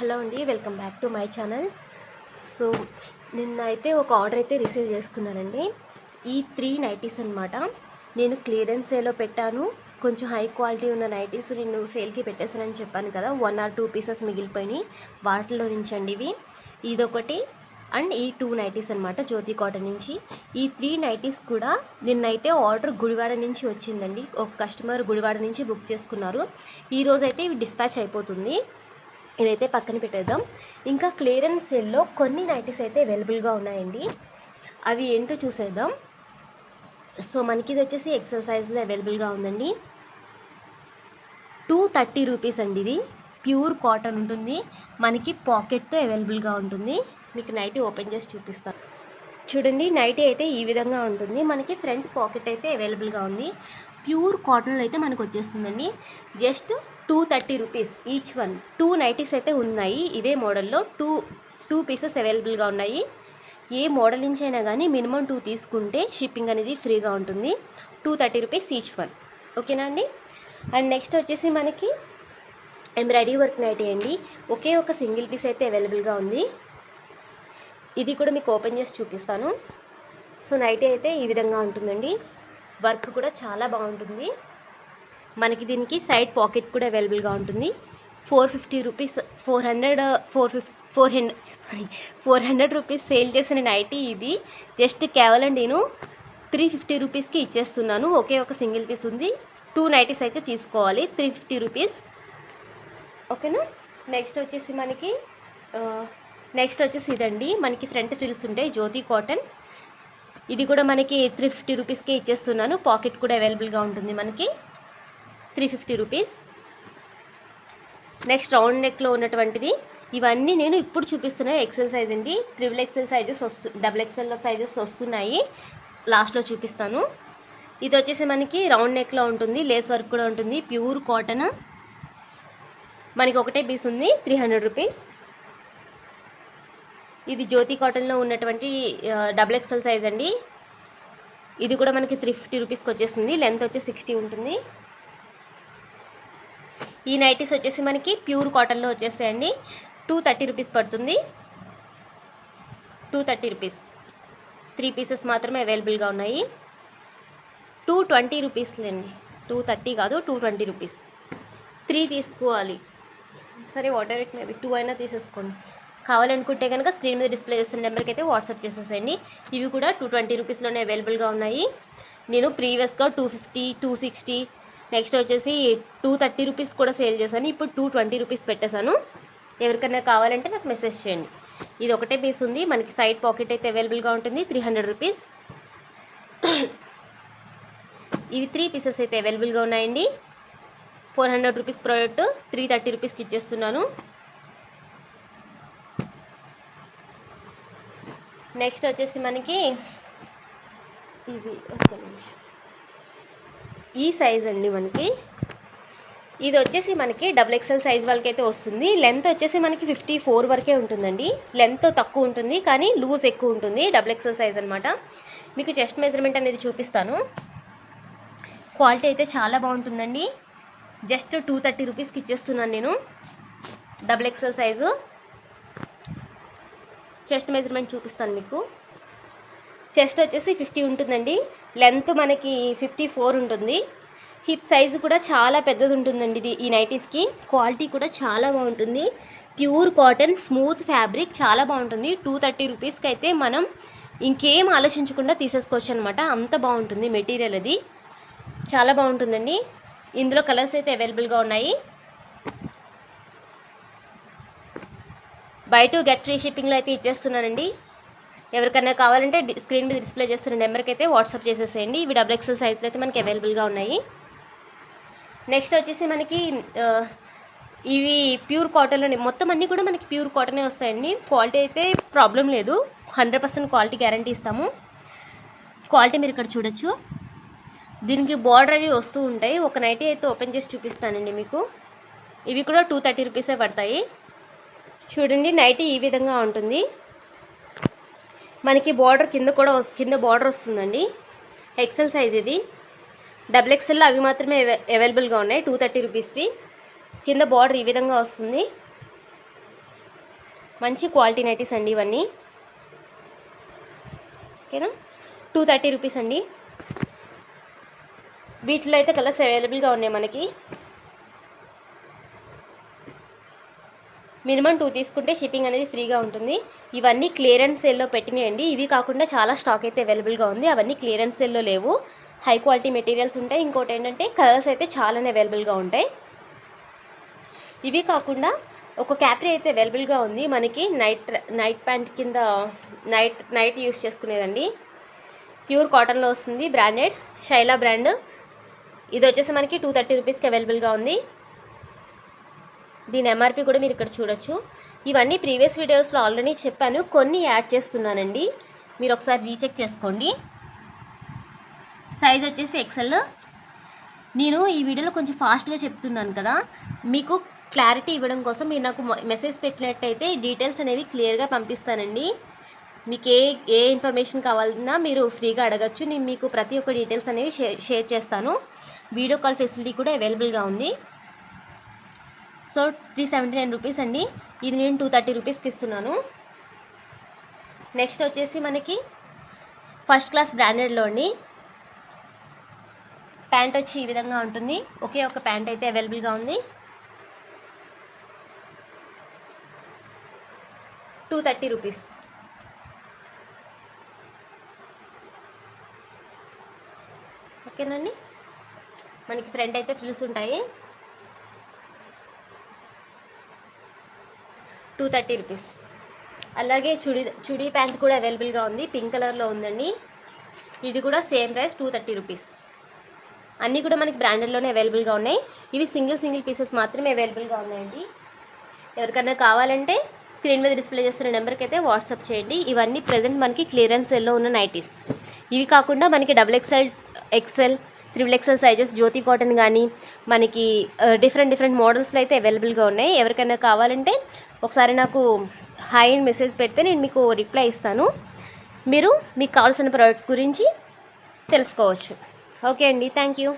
Hello అండి welcome back to my channel. So నిన్న అయితే ఒక ఆర్డర్ అయితే రిసీవ్ చేసుకున్నానండి. ఈ త్రీ నైటీస్ అనమాట నేను క్లియరెన్స్ సేల్లో పెట్టాను. కొంచెం హై క్వాలిటీ ఉన్న నైటీస్ నేను సేల్కి పెట్టేశానని చెప్పాను కదా. వన్ ఆర్ టూ పీసెస్ మిగిలిపోయినాయి. వాటిలో నుంచి అండి ఇవి. ఇదొకటి అండ్ ఈ టూ నైటీస్ అనమాట జ్యోతి కాటన్ నుంచి. ఈ త్రీ నైటీస్ కూడా నిన్నైతే ఆర్డర్ గుడివాడ నుంచి వచ్చిందండి. ఒక కస్టమర్ గుడివాడ నుంచి బుక్ చేసుకున్నారు. ఈరోజైతే అయితే ఇవి డిస్పాచ్ అయిపోతుంది. ఇవైతే పక్కన పెట్టేద్దాం. ఇంకా క్లియరెన్స్ సేల్లో కొన్ని నైటీస్ అయితే అవైలబుల్గా ఉన్నాయండి. అవి ఏంటో చూసేద్దాం. సో మనకి ఇది వచ్చేసి ఎక్సెల్ సైజ్లో అవైలబుల్గా ఉందండి. టూ థర్టీ రూపీస్ అండి ఇది. ప్యూర్ కాటన్ ఉంటుంది. మనకి పాకెట్తో అవైలబుల్గా ఉంటుంది. మీకు నైటీ ఓపెన్ చేసి చూపిస్తాను చూడండి నైటీ అయితే ఈ విధంగా ఉంటుంది. మనకి ఫ్రంట్ పాకెట్ అయితే అవైలబుల్గా ఉంది. ప్యూర్ కాటన్లో అయితే మనకు వచ్చేస్తుందండి just two thirty rupees each one. Two nighties అయితే ఉన్నాయి ఇవే మోడల్లో. టూ టూ పీసెస్ అవైలబుల్గా ఉన్నాయి. ఏ మోడల్ నుంచి అయినా కానీ మినిమం టూ తీసుకుంటే షిప్పింగ్ అనేది ఫ్రీగా ఉంటుంది. Two thirty rupees each one. ఓకేనా అండి? అండ్ నెక్స్ట్ వచ్చేసి మనకి ఎంబ్రాయిడరీ వర్క్ నైటీ అండి. ఒకే ఒక సింగిల్ పీస్ అయితే అవైలబుల్గా ఉంది. ఇది కూడా మీకు ఓపెన్ చేసి చూపిస్తాను. సో నైటీ అయితే ఈ విధంగా ఉంటుందండి. వర్క్ కూడా చాలా బాగుంటుంది. మనకి దీనికి సైడ్ పాకెట్ కూడా అవైలబుల్గా ఉంటుంది. Four fifty rupees four hundred four fif four hundred sorry four hundred rupees sale చేసిన నైటీ ఇది. జస్ట్ కేవలం నేను త్రీ ఫిఫ్టీ రూపీస్కి ఇచ్చేస్తున్నాను. ఒకే ఒక సింగిల్ పీస్ ఉంది. టూ నైటీస్ అయితే తీసుకోవాలి. Three fifty rupees. ఓకేనా? నెక్స్ట్ వచ్చేసి మనకి నెక్స్ట్ వచ్చేసి ఇదండి. మనకి ఫ్రంట్ ఫ్రిల్స్ ఉంటాయి. జ్యోతి కాటన్. ఇది కూడా మనకి త్రీ ఫిఫ్టీ రూపీస్కే ఇచ్చేస్తున్నాను. పాకెట్ కూడా అవైలబుల్గా ఉంటుంది మనకి. Three fifty rupees. Next round నెక్లో ఉన్నటువంటిది. ఇవన్నీ నేను ఇప్పుడు చూపిస్తున్న ఎక్సెల్ సైజ్ అండి. త్రిబుల్ ఎక్సెల్ సైజెస్ వస్తు డబుల్ ఎక్సెల్ సైజెస్ వస్తున్నాయి. లాస్ట్లో చూపిస్తాను. ఇది వచ్చేసి మనకి రౌండ్ నెక్లో ఉంటుంది. లేస్ వర్క్ కూడా ఉంటుంది. ప్యూర్ కాటన్ మనకి ఒకటే పీస్ ఉంది. Three hundred rupees. ఇది జ్యోతి కాటన్లో ఉన్నటువంటి డబుల్ ఎక్సెల్ సైజ్ అండి. ఇది కూడా మనకి త్రీ ఫిఫ్టీ రూపీస్కి వచ్చేసింది లెంత్ వచ్చి సిక్స్టీ ఉంటుంది. ఈ నైటీస్ వచ్చేసి మనకి ప్యూర్ కాటన్లో వచ్చేస్తాయండి. టూ థర్టీ రూపీస్ పడుతుంది. Two thirty rupees three pieces మాత్రమే అవైలబుల్గా ఉన్నాయి. టూ ట్వంటీ రూపీస్లేండి టూ థర్టీ కాదు టూ ట్వంటీ రూపీస్ త్రీ తీసుకోవాలి. సరే వాటర్ ఇట్ మేబీ టూ అయినా తీసేసుకోండి. కావాలనుకుంటే కనుక స్క్రీన్ మీద డిస్ప్లే చేస్తున్న నెంబర్కి అయితే వాట్సాప్ చేసేసేయండి. ఇవి కూడా టూ ట్వంటీ రూపీస్లోనే అవైలబుల్గా ఉన్నాయి. నేను ప్రీవియస్గా two fifty two sixty next వచ్చేసి టూ థర్టీ రూపీస్ కూడా సేల్ చేశాను. ఇప్పుడు టూ ట్వంటీ రూపీస్ పెట్టేశాను. ఎవరికైనా కావాలంటే నాకు మెసేజ్ చేయండి. ఇది ఒకటే పీస్ ఉంది. మనకి సైడ్ పాకెట్ అయితే అవైలబుల్గా ఉంటుంది. Three hundred rupees. ఇవి త్రీ పీసెస్ అయితే అవైలబుల్గా ఉన్నాయండి. Four hundred rupees product three thirty రూపీస్కి ఇచ్చేస్తున్నాను. నెక్స్ట్ వచ్చేసి మనకి ఇవి ఒక్క నిమిషం. ఈ సైజ్ అండి మనకి. ఇది వచ్చేసి మనకి డబుల్ ఎక్స్ఎల్ సైజ్ వాళ్ళకైతే వస్తుంది. లెంత్ వచ్చేసి మనకి ఫిఫ్టీ ఫోర్ వరకే ఉంటుందండి. లెంత్ తక్కువ ఉంటుంది కానీ లూజ్ ఎక్కువ ఉంటుంది. డబుల్ ఎక్స్ఎల్ సైజ్ అనమాట మీకు చెస్ట్ మెజర్మెంట్ అనేది చూపిస్తాను. క్వాలిటీ అయితే చాలా బాగుంటుందండి. జస్ట్ టూ థర్టీ రూపీస్కి ఇచ్చేస్తున్నాను నేను. Double XL size. Chest measurement చూపిస్తాను మీకు. చెస్ట్ వచ్చేసి ఫిఫ్టీ ఉంటుందండి. లెంత్ మనకి ఫిఫ్టీ ఫోర్ ఉంటుంది. హిప్ సైజు కూడా చాలా పెద్దది ఉంటుందండి ఇది ఈ నైటీస్కి క్వాలిటీ కూడా చాలా బాగుంటుంది. ప్యూర్ కాటన్ స్మూత్ ఫ్యాబ్రిక్ చాలా బాగుంటుంది. టూ థర్టీ రూపీస్కి అయితే మనం ఇంకేం ఆలోచించకుండా తీసేసుకోవచ్చు అనమాట అంత బాగుంటుంది మెటీరియల్ అది. చాలా బాగుంటుందండి. ఇందులో కలర్స్ అయితే అవైలబుల్గా ఉన్నాయి. బై టూ గెట్ ఫ్రీ షిప్పింగ్లో అయితే ఇచ్చేస్తున్నానండి. ఎవరికైనా కావాలంటే స్క్రీన్ మీద డిస్ప్లే చేస్తున్న నెంబర్కి అయితే వాట్సాప్ చేసేసేయండి. ఇవి డబుల్ ఎక్సెల్ సైజ్లో అయితే మనకి అవైలబుల్గా ఉన్నాయి. నెక్స్ట్ వచ్చేసి మనకి ఇవి ప్యూర్ కాటన్లోనే మొత్తం అన్నీ కూడా మనకి ప్యూర్ కాటనే వస్తాయండి. క్వాలిటీ అయితే ప్రాబ్లం లేదు. హండ్రెడ్ పర్సెంట్ క్వాలిటీ గ్యారంటీ ఇస్తాము. క్వాలిటీ మీరు ఇక్కడ చూడొచ్చు. దీనికి బార్డర్ అవి వస్తూ ఉంటాయి. ఒక నైటీ అయితే ఓపెన్ చేసి చూపిస్తానండి మీకు. ఇవి కూడా టూ థర్టీ రూపీసే పడతాయి. చూడండి నైటీ ఈ విధంగా ఉంటుంది. మనకి బార్డర్ కింద కూడా వస్ కింద బార్డర్ వస్తుందండి. ఎక్సెల్ సైజ్ ఇది. డబుల్ ఎక్సెల్లో అవి మాత్రమే అవైలబుల్గా ఉన్నాయి టూ థర్టీ రూపీస్వి కింద బార్డర్ ఈ విధంగా వస్తుంది. మంచి క్వాలిటీ నైటీస్ అండి ఇవన్నీ. ఓకేనా? టూ థర్టీ రూపీస్ అండి. వీటిలో అయితే కలర్స్ అవైలబుల్గా ఉన్నాయి మనకి. మినిమం టూ తీసుకుంటే షిప్పింగ్ అనేది ఫ్రీగా ఉంటుంది. ఇవన్నీ క్లియరెన్స్ సేల్లో పెట్టినాయండి. ఇవి కాకుండా చాలా స్టాక్ అయితే అవైలబుల్గా ఉంది. అవన్నీ క్లియరెన్స్ సేల్లో లేవు. హై క్వాలిటీ మెటీరియల్స్ ఉంటాయి. ఇంకోటి ఏంటంటే కలర్స్ అయితే చాలానే అవైలబుల్గా ఉంటాయి. ఇవి కాకుండా ఒక క్యాప్రీ అయితే అవైలబుల్గా ఉంది. మనకి నైట్ నైట్ ప్యాంట్ కింద నైట్ నైట్ యూస్ చేసుకునేదండి. ప్యూర్ కాటన్లో వస్తుంది బ్రాండెడ్. శైలా బ్రాండ్. ఇది వచ్చేసి మనకి టూ థర్టీ రూపీస్కి అవైలబుల్గా ఉంది. దీని ఎంఆర్పి కూడా మీరు ఇక్కడ చూడొచ్చు. ఇవన్నీ ప్రీవియస్ వీడియోస్లో ఆల్రెడీ చెప్పాను. కొన్ని యాడ్ చేస్తున్నానండి. మీరు ఒకసారి రీచెక్ చేసుకోండి. సైజ్ వచ్చేసి ఎక్సెల్ నేను ఈ వీడియోలో కొంచెం ఫాస్ట్గా చెప్తున్నాను కదా. మీకు క్లారిటీ ఇవ్వడం కోసం మీరు నాకు మెసేజ్ పెట్టినట్టయితే డీటెయిల్స్ అనేవి క్లియర్గా పంపిస్తానండి. మీకు ఏ ఏ ఇన్ఫర్మేషన్ కావాలన్నా మీరు ఫ్రీగా అడగచ్చు. నేను మీకు ప్రతి ఒక్క డీటెయిల్స్ అనేవి షేర్ షేర్ చేస్తాను. వీడియో కాల్ ఫెసిలిటీ కూడా అవైలబుల్గా ఉంది. So three seventy nine rupees అండి. ఇది నేను టూ థర్టీ రూపీస్కి ఇస్తున్నాను. నెక్స్ట్ వచ్చేసి మనకి ఫస్ట్ క్లాస్ బ్రాండెడ్లో అండి. ప్యాంట్ వచ్చి ఈ విధంగా ఉంటుంది. ఒకే ఒక ప్యాంట్ అయితే అవైలబుల్గా ఉంది. Two thirty rupees. ఓకేనండి మనకి ఫ్రంట్ అయితే ఫ్రిల్స్ ఉంటాయి. టూ థర్టీ రూపీస్ అలాగే చుడి చుడీ ప్యాంట్ కూడా అవైలబుల్గా ఉంది. పింక్ కలర్లో ఉందండి. ఇది కూడా same price two thirty rupees అన్నీ కూడా మనకి బ్రాండెడ్లోనే అవైలబుల్గా ఉన్నాయి. ఇవి సింగిల్ సింగిల్ పీసెస్ మాత్రమే అవైలబుల్గా ఉన్నాయండి. ఎవరికైనా కావాలంటే స్క్రీన్ మీద డిస్ప్లే చేస్తున్న నెంబర్కి అయితే వాట్సాప్ చేయండి. ఇవన్నీ ప్రజెంట్ మనకి క్లియరెన్స్ సెల్లో ఉన్న నైటీస్ ఇవి కాకుండా మనకి double XL XL triple XL sizes Jyothi cotton కానీ మనకి డిఫరెంట్ డిఫరెంట్ మోడల్స్లో అయితే అవైలబుల్గా ఉన్నాయి. ఎవరికైనా కావాలంటే ఒకసారి నాకు హాయ్ అని మెసేజ్ పెడితే నేను మీకు రిప్లై ఇస్తాను. మీరు మీకు కావాల్సిన ప్రోడక్ట్స్ గురించి తెలుసుకోవచ్చు. ఓకే అండి థ్యాంక్ యూ